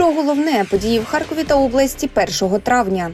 Про головне події в Харкові та області 1 травня.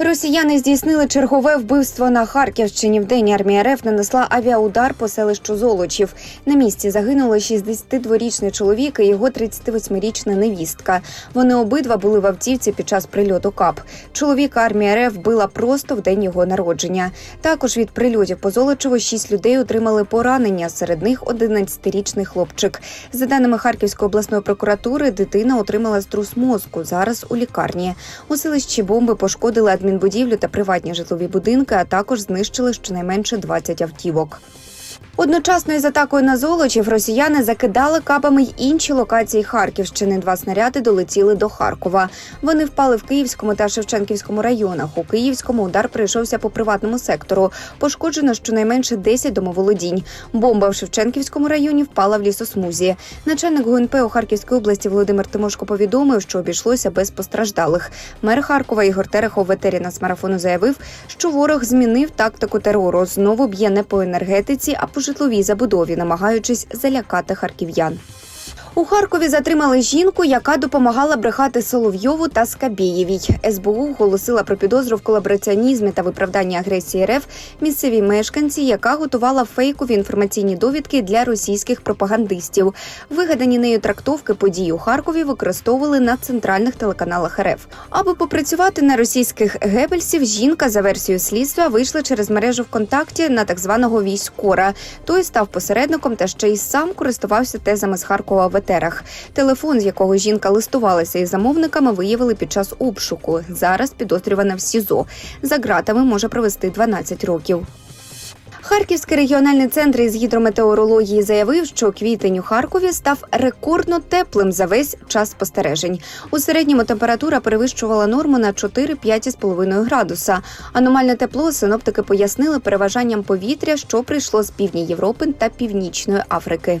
Росіяни здійснили чергове вбивство на Харківщині. В день армія РФ нанесла авіаудар по селищу Золочів. На місці загинули 62-річний чоловік і його 38-річна невістка. Вони обидва були в автівці під час прильоту КАП. Чоловіка армія РФ вбила просто в день його народження. Також від прильотів по Золочеву шість людей отримали поранення. Серед них 11-річний хлопчик. За даними Харківської обласної прокуратури, дитина отримала струс мозку. Зараз у лікарні. У селищі бомби пошкодили адмінбудівлю та приватні житлові будинки, а також знищили щонайменше 20 автівок. Одночасно із атакою на Золочів росіяни закидали кабами й інші локації Харківщини. Два снаряди долетіли до Харкова. Вони впали в Київському та Шевченківському районах. У Київському удар прийшовся по приватному сектору. Пошкоджено щонайменше 10 домоволодінь. Бомба в Шевченківському районі впала в лісосмузі. Начальник ГУНП у Харківській області Володимир Тимошко повідомив, що обійшлося без постраждалих. Мер Харкова Ігор Терехов в етері нацмарафону заявив, що ворог змінив тактику терору. Знову б'є не по енергетиці, а по житловій забудові, намагаючись залякати харків'ян. У Харкові затримали жінку, яка допомагала брехати Соловйову та Скабєєвій. СБУ оголосила про підозру в колабораціонізмі та виправданні агресії РФ місцевій мешканці, яка готувала фейкові інформаційні довідки для російських пропагандистів. Вигадані нею трактовки подій у Харкові використовували на центральних телеканалах РФ. Аби попрацювати на російських гебельсів, жінка за версією слідства вийшла через мережу ВКонтакті на так званого військора. Той став посередником та ще й сам користувався тезами з Харкова в етерах. Телефон, з якого жінка листувалася із замовниками, виявили під час обшуку. Зараз підозрювана в СІЗО. За ґратами може провести 12 років. Харківський регіональний центр із гідрометеорології заявив, що квітень у Харкові став рекордно теплим за весь час спостережень. У середньому температура перевищувала норму на 4-5,5 градуса. Аномальне тепло синоптики пояснили переважанням повітря, що прийшло з півдні Європи та Північної Африки.